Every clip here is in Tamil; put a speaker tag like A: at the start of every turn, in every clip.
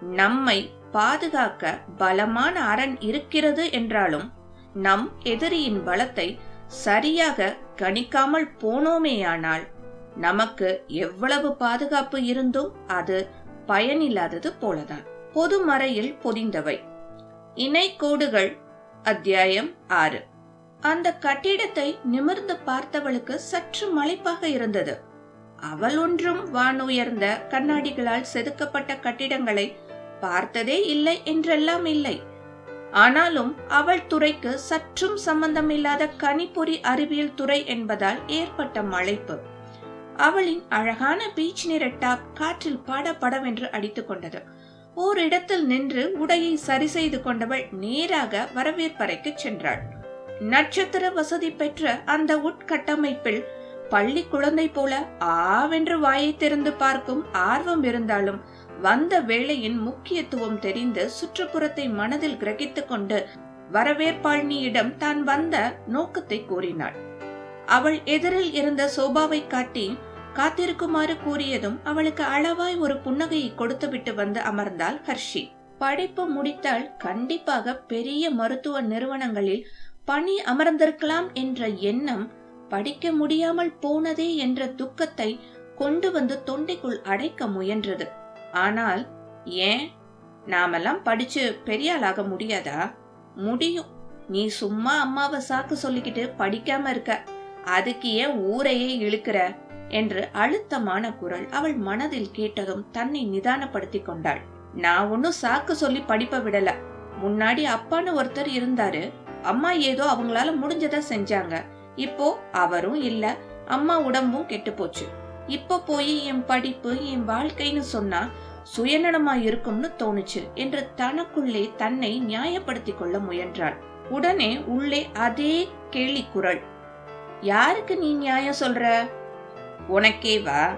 A: நம்மை பாதுகாக்க பலமான அரண் இருக்கிறது என்றாலும் நம் எதிரியின் பலத்தை சரியாக கணிக்காமல் போனோமேயானால் நமக்கு எவ்வளவு பாதுகாப்பு இருந்தும் அது பயனில்லாதது போலதான். பொதுமறையில் பொதிந்தவை. இணைக்கோடுகள் அத்தியாயம் ஆறு. அந்த கட்டிடத்தை நிமிர்ந்து பார்த்தவளுக்கு சற்று மலைப்பாக இருந்தது. அவள் ஒன்றும் வானுயர்ந்த கண்ணாடிகளால் செதுக்கப்பட்ட கட்டிடங்களை பார்த்ததே இல்லை என்றெல்லாம் இல்லை. ஆனாலும் அவள் துறைக்கு சற்றும் சம்பந்தமில்லாத கணிப்பொறி அறிவியல் துறை என்பதால் ஏற்பட்ட மழைப்பு அவளின் அழகான பீச் நிற டாப் காற்றில் பட படவென்று அடித்துக் கொண்டது. ஓரிடத்தில் நின்று உடையை சரி செய்து கொண்டவள் நேராக வரவேற்பறைக்கு சென்றாள். நட்சத்திர வசதி பெற்ற அந்த உட்கட்டமைப்பில் பள்ளி குழந்தை போல ஆவென்று வாயை திறந்து பார்க்கும் ஆர்வம் இருந்தாலும் வந்த வேளையின் முக்கியத்துவம் தெரிந்து சுற்றுப்புறத்தை மனதில் கிரகித்துக் கொண்டு வரவேற்பாளினியிடம் தான் வந்த நோக்கத்தை கூறினாள். அவள் எதிரில் இருந்த சோபாவை காட்டி காத்திருக்குமாறு கூறியதும் அவளுக்கு அளவாய் ஒரு புன்னகையை கொடுத்துவிட்டு வந்து அமர்ந்தாள் ஹர்ஷி. படிப்பு முடித்தால் கண்டிப்பாக பெரிய மருத்துவ நிறுவனங்களில் பணி அமர்ந்திருக்கலாம் என்ற எண்ணம் படிக்க முடியாமல் போனதே என்ற துக்கத்தை கொண்டு வந்து தொண்டைக்குள் அடைக்க முயன்றது. ஆனால் ஏன்? நாமெல்லாம் படிச்சு பெரிய ஆளாக முடியாதா? முடியும். நீ சும்மா அம்மாவை சாக்கு சொல்லிக்கிட்டு படிக்காம இருக்க. அதுக்கு ஏன் ஊரையே இழுக்கிற? என்று அழுத்தமான குரல் அவள் மனதில் கேட்டதும் தன்னை நிதானப்படுத்தி கொண்டாள். நான் ஒன்னும் சாக்கு சொல்லி படிப்ப விடல. முன்னாடி அப்பான்னு ஒருத்தர் இருந்தாரு. அம்மா ஏதோ அவங்களால முடிஞ்சதை செஞ்சாங்க. இப்போ அவரும் இல்ல. அம்மா உடம்பும் கெட்டு போச்சு. இப்ப போய் என் படிப்பு என் வாழ்க்கைன்னு சொன்னா சுயநலமாய் இருக்கும்னு தோணுச்சு என்று தனக்குள்ளே தன்னை நியாயப்படுத்திக் கொள்ள முயன்றாள். உடனே உள்ளே அதே கேலி குரல் யாருக்கு நீ நியாயம் சொல்ற? உனக்கே வா.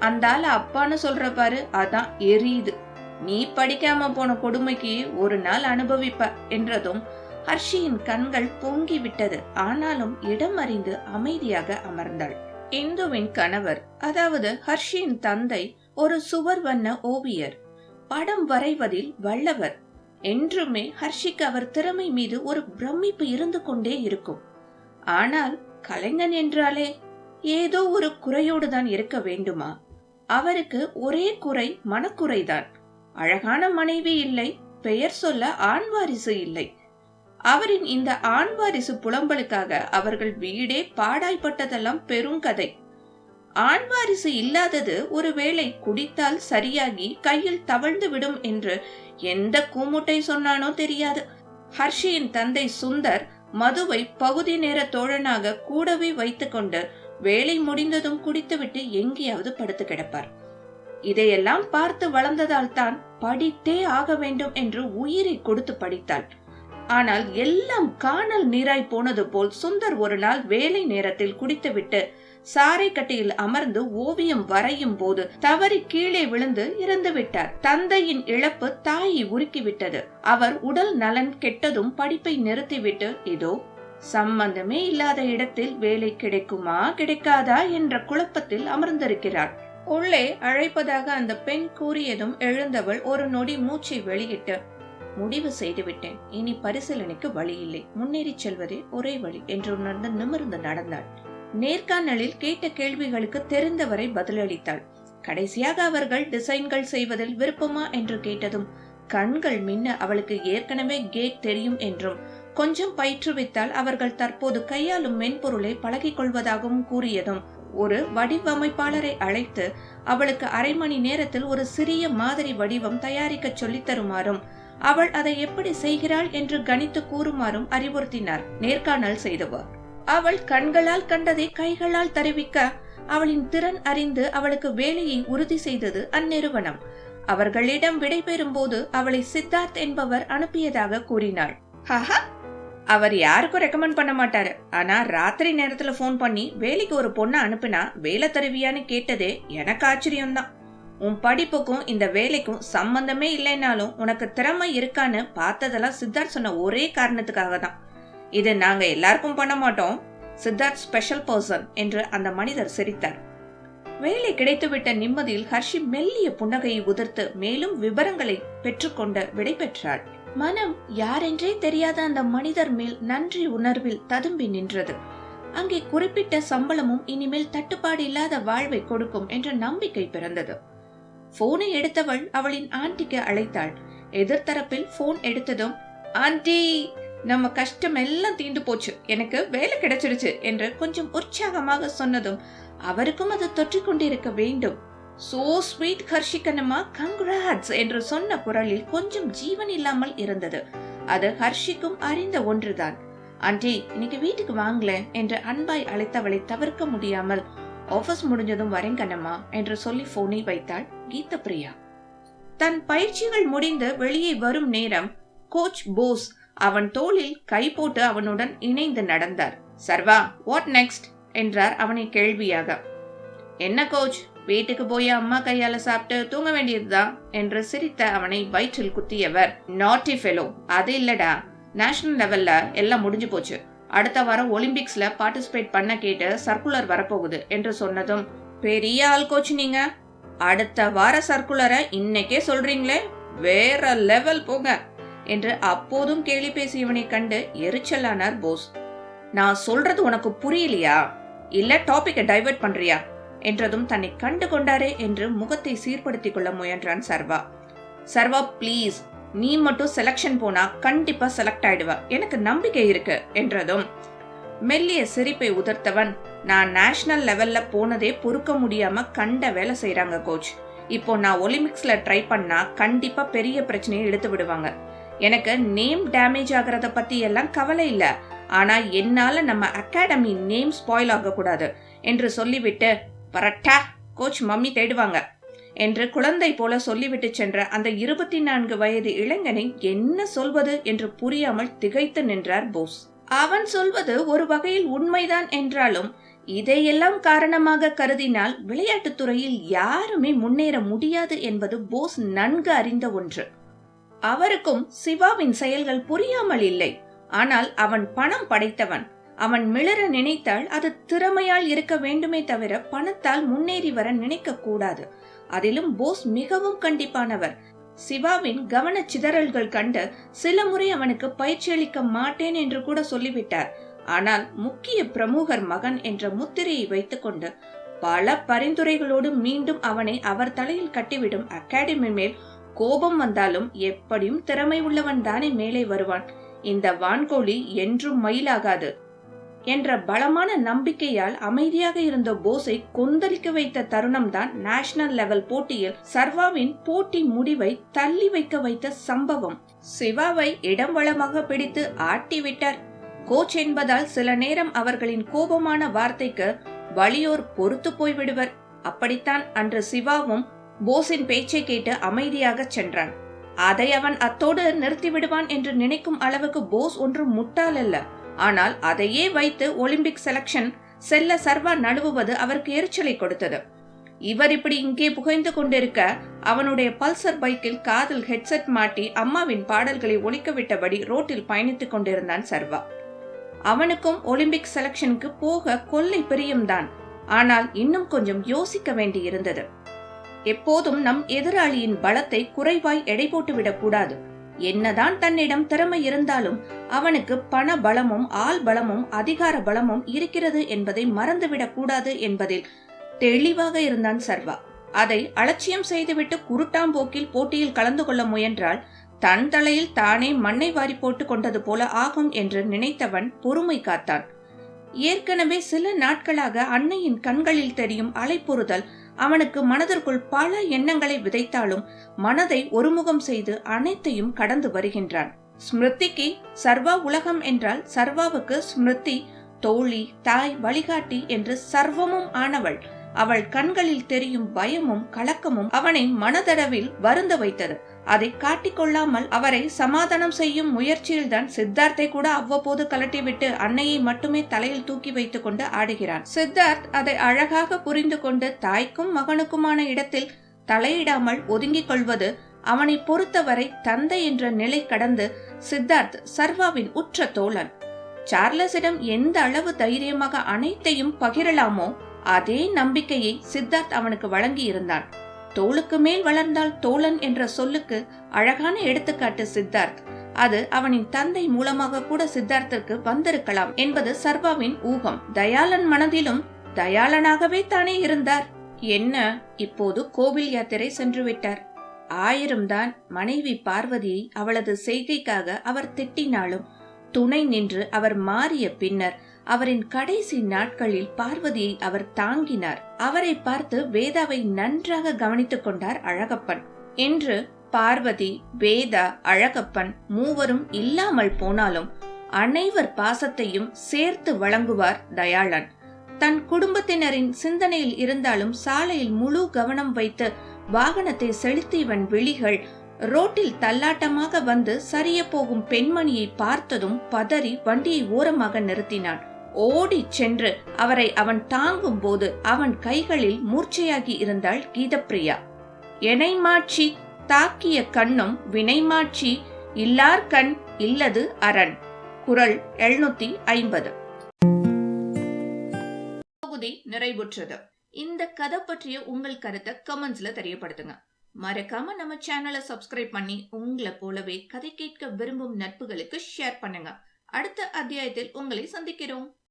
A: அப்பான்னு சொல்ற பாரு அதான் எரியுது. நீ படிக்காம போன கொடுமைக்கு ஒரு நாள் அனுபவிப்ப என்றதும் ஹர்ஷியின் கண்கள் பொங்கி விட்டது ஆனாலும் இடம் அறிந்து அமைதியாக அமர்ந்தாள். இந்துவின் கணவர் அதாவது ஹர்ஷியின் தந்தை ஒரு சுவர் வண்ண ஓவியர். படம் வரைவதில் வல்லவர். என்றுமே ஹர்ஷிக்கு அவர் திறமை மீது ஒரு பிரமிப்பு இருந்து கொண்டே இருக்கும். ஆனால் கலைஞன் என்றாலே ஏதோ ஒரு குறையோடு தான் இருக்க வேண்டுமா? அவருக்கு ஒரே குறை மனக்குறைதான். அழகான மனைவி இல்லை பெயர் சொல்ல ஆண் வாரிசு இல்லை. அவரின் இந்த ஆண் வாரிசு புலம்பலுக்காக அவர்கள் வீடே பாடாய்ப்பட்டதெல்லாம் பெருங்கதை ஆண் வாரிசு இல்லாதது ஒருவேளை குடித்தால் சரியாகி கையில் தவழ்ந்து விடும் என்று எந்த கூமுட்டை சொன்னானோ தெரியாது. ஹர்ஷியின் தந்தை சுந்தர் மதுவை பகுதி நேர தோழனாக கூடவே வைத்துக்கொண்டு வேலை முடிந்ததும் குடித்துவிட்டு எங்கேயாவது படுத்து கிடப்பார். இதையெல்லாம் பார்த்து வளர்ந்ததால் தான் படித்தே ஆக வேண்டும் என்று உயிரை கொடுத்து படித்தாள். ஆனால் எல்லாம் காணல் நீராய் போனது போல் சுந்தர் ஒரு நாள் வேலை நேரத்தில் குடித்துவிட்டு சாரை கட்டியில் அமர்ந்து ஓவியம் வரையும் போது தவறி கீழே விழுந்து இறந்து விட்டார் தந்தையின் இழப்பு தாயை உருக்கிவிட்டது. அவர் உடல் நலன் கெட்டதும் படிப்பை நிறுத்திவிட்டு இதோ சம்பந்தமே இல்லாத இடத்தில் வேலை கிடைக்குமா கிடைக்காதா என்ற குழப்பத்தில் அமர்ந்திருக்கிறார். உள்ளே அழைப்பதாக அந்த பெண் கூறியதும் எழுந்தவள் ஒரு நொடி மூச்சை வெளியிட்டு முடிவு செய்துவிட்டேன். இனி பரிசீலனைக்கு வழி இல்லை முன்னேறி செல்வதே ஒரே வழி என்று உணர்ந்து நிமிர்ந்து நடந்தாள். நேர்காணலில் கேட்ட கேள்விகளுக்கு தெரிந்தவரை பதிலளித்தாள். கடைசியாக அவர்கள் டிசைன்கள் செய்வதில் விருப்பமா என்று கேட்டதும் கண்கள் மின்ன அவளுக்கு ஏற்கனவே கேட் தெரியும் என்றும் கொஞ்சம் பயிற்றுவித்தால் அவர்கள் தற்போது கையாளும் மென்பொருளை பழகிக் கொள்வதாகவும் கூறியதும் ஒரு வடிவமைப்பாளரை அழைத்து அவளுக்கு அரை மணி நேரத்தில் ஒரு சிறிய மாதிரி வடிவம் தயாரிக்க சொல்லித் தருமாறும் அவள் அதை எப்படி செய்கிறாள் என்று கணித்து கூறுமாறும் அறிவுறுத்தினார். நேர்காணல் செய்தவர். அவள் கண்களால் கண்டதை கைகளால் தெரிவிக்க அவளின் திறன் அறிந்து அவளுக்கு வேலையை உறுதி செய்தது அந்நிறுவனம். அவர்களிடம் விடைபெறும் போது அவளை சித்தார்த் என்பவர் அனுப்பியதாக கூறினாள். அவர் யாருக்கும் ரெக்கமெண்ட் பண்ண மாட்டாரு. ஆனா ராத்திரி நேரத்துல ஃபோன் பண்ணி வேலைக்கு ஒரு பொண்ணை அனுப்புனா வேலை தருவியான்னு கேட்டதே எனக்கு ஆச்சரியம்தான். உன் படிப்புக்கும் இந்த வேலைக்கும் சம்பந்தமே இல்லைனாலும் உனக்கு திறமை இருக்கான்னு பார்த்ததெல்லாம் சித்தார்த் சொன்ன ஒரே காரணத்துக்காக தான் இது நாங்க எல்லாருக்கும் பண்ண மாட்டோம். சித்தார்த் ஸ்பெஷல் பர்சன் என்று அந்த மனிதர் சிரித்தார். வேலை கிடைத்துவிட்ட நிம்மதியில் ஹர்ஷி மெல்லிய புன்னகையை உதிர்த்து மேலும் விவரங்களை பெற்றுக்கொண்டு விடை பெற்றாள். மனம் யாரென்றே தெரியாத அந்த மனிதர் மேல் நன்றி உணர்வில் ததும்பி நின்றது. அங்கே குறிப்பிட்ட சம்பளமும் இனிமேல் தட்டுப்பாடு இல்லாத வாழ்வை கொடுக்கும் என்ற நம்பிக்கை பிறந்தது. போனை எடுத்தவள் அவளின் ஆண்டிக்கு அழைத்தாள். எதிர்த்தரப்பில் போன் எடுத்ததும் ஆண்டி நம்ம கஷ்டம் எல்லாம் தீண்டு போச்சு. எனக்கு வேலை கிடைச்சிருச்சு என்று கொஞ்சம் உற்சாகமாக சொன்னதும் அவருக்கும் அது தொற்றிக் கொண்டிருக்க வேண்டும். சோ ஸ்வீட் ஹர்ஷிகனமா கங்க்ராட்ஸ் என்று சொன்ன குரலில் கொஞ்சம் ஜீவன் இல்லாமல் இருந்தது. அது ஹர்ஷிக்கும் அறிந்த ஒன்றுதான். ஆண்டி இன்னைக்கு வீட்டுக்கு வாங்கலேன் என்று அன்பாய் அழைத்தவளை தவிர்க்க முடியாமல் ஆபீஸ் முடிஞ்சதும் வரேன் கண்ணம்மா என்று சொல்லி போனை வைத்தாள் கீத பிரியா தன் பயிற்சிகள் முடிந்து வெளியே வரும் நேரம் கோச் போஸ் அவன் தோளில் கை போட்டு அவனுடன் இணைந்து நடந்தார். சர்வா வாட் நெக்ஸ்ட் என்றார் அவனை கேள்வியாக. என்ன கோச் வீட்டுக்கு போய் அம்மா கையால சாப்பிட்டு தூங்க வேண்டியதுதான் என்று சிரித்த அவனை வயிற்றில் குத்தியவர். நாட்டி ஃபெலோ அது இல்லடா. நேஷனல் லெவல்ல எல்லாம் முடிஞ்சு போச்சு. அடுத்த வாரம் ஒலிம்பிக்ஸ்ல பார்ட்டிசிபேட் பண்ண கேட்டு சர்க்குலர் வரப்போகுது என்று சொன்னதும் பெரிய ஆள் கோச் நீங்க. அடுத்த வார சர்க்குலரை இன்னைக்கே சொல்றீங்களே. வேற லெவல் போங்க. என்று அப்போதும் கேலி பேசியவனை கண்டு எரிச்சலானார் போஸ். நான் சொல்றது உனக்கு புரியலையா? இல்ல டாபிக்கை டைவர்ட் பண்றியா? என்றதும் தன்னை கண்டு கொண்டாரே என்று முகத்தை சீர்படுத்திக் கொள்ள முயன்றான் சர்வா. சர்வா ப்ளீஸ் நீ மட்டும் செலக்ஷன் போனா கண்டிப்பா செலக்ட் ஆயிடுவ. எனக்கு நம்பிக்கை இருக்கு என்றதும். மெல்லிய சிரிப்பை உதர்த்தவன் நான் நேஷனல் லெவல்ல போனதே பொறுக்க முடியாம கண்ட வேலை செய்யறாங்க கோச் இப்போ நான் ஒலிம்பிக்ஸ்ல ட்ரை பண்ணா கண்டிப்பா பெரிய பிரச்சனையை எடுத்து விடுவாங்க. எனக்கு நேம் டேமேஜ் ஆகிறத பத்தி எல்லாம் கவலை இல்லை. ஆனா என்னால நம்ம அகாடமி நேம் ஸ்பாயில் ஆகக்கூடாது என்று சொல்லிவிட்டு பரட்டா கோச் மம்மி தேடுவாங்க என்று குழந்தை போல சொல்லிவிட்டு சென்ற அந்த இருபத்தி நான்கு வயது இளைஞனை என்ன சொல்வது என்று புரியாமல் திகைத்து நின்றார் போஸ். அவன் சொல்வது ஒரு வகையில் உண்மைதான் என்றாலும் இதையெல்லாம் காரணமாக கருதினால் விளையாட்டுத் துறையில் யாருமே முன்னேற முடியாது என்பது போஸ் நன்கு அறிந்த ஒன்று. அவருக்கும் சிவாவின் செயல்கள் புரியாமல் இல்லை. ஆனால் அவன் பணம் படைத்தவன். அவன் மிளற நினைத்தால் அது திறமையால் இருக்க வேண்டுமே தவிர பணத்தால் முன்னேறி வர நினைக்க கூடாது. அதிலும் போஸ் மிகவும் கண்டிப்பானவர். சிவாவின் கவன சிதறல்கள் கண்டு சில முறை அவனுக்கு பயிற்சி அளிக்க மாட்டேன் என்று கூட சொல்லிவிட்டார். ஆனால் முக்கிய பிரமுகர் மகன் என்ற முத்திரையை வைத்துக்கொண்டு பல பரிந்துரைகளோடு மீண்டும் அவனை அவர் தலையில் கட்டிவிடும் அகாடமி மேல் கோபம் வந்தாலும் எப்படியும் திறமை உள்ளவன் தானே மேலே வருவான். இந்த வான்கோழி என்றும் மயிலாகாது. என்ற பலமான நம்பிக்கையால் அமைதியாக இருந்த போஸை கொந்தளிக்க வைத்த தருணம்தான் நேஷனல் லெவல் போட்டியில் சர்வாவின் போட்டி முடிவை தள்ளி வைக்க வைத்த சம்பவம். சிவாவை இடம் வளமாக பிடித்து ஆட்டி விட்டார். கோச் என்பதால் சில நேரம் அவர்களின் கோபமான வார்த்தைக்கு வலியோர் பொறுத்து போய்விடுவர். அப்படித்தான் அன்று சிவாவும் போஸின் பேச்சை கேட்டு அமைதியாக சென்றான். அதை அவன் அத்தோடு நிறுத்திவிடுவான் என்று நினைக்கும் அளவுக்கு போஸ் ஒன்று முட்டாள் அல்ல. ஆனால் அதையே வைத்து ஒலிம்பிக் செலக்ஷன் செல்ல சர்வா நழுவுவது அவருக்கு எரிச்சலை கொடுத்தது. இவர் இப்படி இங்கே புகைந்து கொண்டிருக்க அவனுடைய பல்சர் பைக்கில் காதில் ஹெட்செட் மாட்டி அம்மாவின் பாடல்களை ஒழிக்கவிட்டபடி ரோட்டில் பயணித்துக் கொண்டிருந்தான் சர்வா. அவனுக்கும் ஒலிம்பிக் செலக்ஷனுக்கு போக கொல்லை பிரியம்தான். ஆனால் இன்னும் கொஞ்சம் யோசிக்க வேண்டி இருந்தது எப்போதும் நம் எதிராளியின் பலத்தை குறைவாய் எடை போட்டுவிடக் கூடாது. என்னதான் தன்னிடம் திறமை இருந்தாலும் அவனுக்கு பண பலமும் ஆள் பலமும் அதிகார பலமும் இருக்கிறது என்பதை மறந்துவிடக் கூடாது என்பதில் தெளிவாக இருந்தான் சர்வா. அதை அலட்சியம் செய்துவிட்டு குருட்டாம்போக்கில் போட்டியில் கலந்து கொள்ள முயன்றால் தன் தலையில் தானே மண்ணை வாரி போட்டு கொண்டது போல ஆகும் என்று நினைத்தவன் பொறுமை காத்தான். ஏற்கனவே சில நாட்களாக அன்னையின் கண்களில் தெரியும் அலைப்புறுதல் அவனுக்கு மனதிற்குள் பல எண்ணங்களை விதைத்தாலும் மனதை ஒருமுகம் செய்து அனைத்தையும் கடந்து வருகின்றான். ஸ்மிருதிக்கு சர்வா உலகம் என்றால் சர்வாவுக்கு ஸ்மிருதி தோழி தாய் வழிகாட்டி என்று சர்வமும் ஆனவள். அவள் கண்களில் தெரியும் பயமும் கலக்கமும் அவனை மனதளவில் வருந்த வைத்தது. அதை காட்டிக்கொள்ளாமல் அவரை சமாதானம் செய்யும் முயற்சியில்தான் சித்தார்த்தை கூட அவ்வப்போது கலட்டிவிட்டு அன்னையை மட்டுமே தலையில் தூக்கி வைத்துக் கொண்டு ஆடுகிறான். சித்தார்த் அதை அழகாக புரிந்து கொண்டு தாய்க்கும் மகனுக்குமான இடத்தில் தலையிடாமல் ஒதுங்கிக் கொள்வது அவனை பொறுத்தவரை தந்தை என்ற நிலை கடந்து சித்தார்த் சர்வாவின் உற்ற தோழன். சார்லஸிடம் எந்த அளவு தைரியமாக அனைத்தையும் பகிரலாமோ அதே நம்பிக்கையை சித்தார்த் அவனுக்கு வழங்கி இருந்தான் தோளுக்கு மேல் வளர்ந்தால் தோழன் என்ற சொல்லுக்கு அழகான எடுத்துக்காட்டு சித்தார்த். அது அவனின் தந்தை மூலமாக கூட சித்தார்த்திற்கு வந்திருக்கலாம் என்பது சர்வாவின் ஊகம். தயாளன் மனதிலும் தயாளனாகவே தானே இருந்தார். என்ன? இப்போது கோவில் யாத்திரை சென்று விட்டார். ஆயிரம்தான் மனைவி பார்வதியை அவளது செய்கைக்காக அவர் திட்டினாலும் துணை நின்று அவர் மாறிய பின்னர் அவரின் கடைசி நாட்களில் பார்வதியை அவர் தாங்கினார். அவரை பார்த்து வேதாவை நன்றாக கவனித்துக் கொண்டார் அழகப்பன். என்று பார்வதி வேதா அழகப்பன் மூவரும் இல்லாமல் போனாலும் அனைவர் பாசத்தையும் சேர்த்து வழங்குவார் தயாளன். தன் குடும்பத்தினரின் சிந்தனையில் இருந்தாலும் சாலையில் முழு கவனம் வைத்து வாகனத்தை செலுத்தியவன் விழிகள் ரோட்டில் தள்ளாட்டமாக வந்து சரிய போகும் பெண்மணியை பார்த்ததும் பதறி வண்டியை ஓரமாக நிறுத்தினான். ஓடிச் சென்று அவரை அவன் தாங்கும் போது அவன் கைகளில் மூர்ச்சையாகி இருந்தாள் கீதப்பிரியா. எனைமாட்சி தாக்கிய கண்ணும் வினைமாட்சி இல்லார் கண் இல்லது அரண். குரல் எழுநூத்தி ஐம்பது. தொகுதி நிறைவுற்றது. இந்த கதை பற்றிய உங்கள் கருத்தை கமெண்ட்ஸ்ல தெரியப்படுத்துங்க. மறக்காம நம்ம சேனலை சப்ஸ்கிரைப் பண்ணி உங்களை போலவே கதை கேட்க விரும்பும் நட்புகளுக்கு ஷேர் பண்ணுங்க. அடுத்த அத்தியாயத்தில் உங்களை சந்திக்கிறோம்.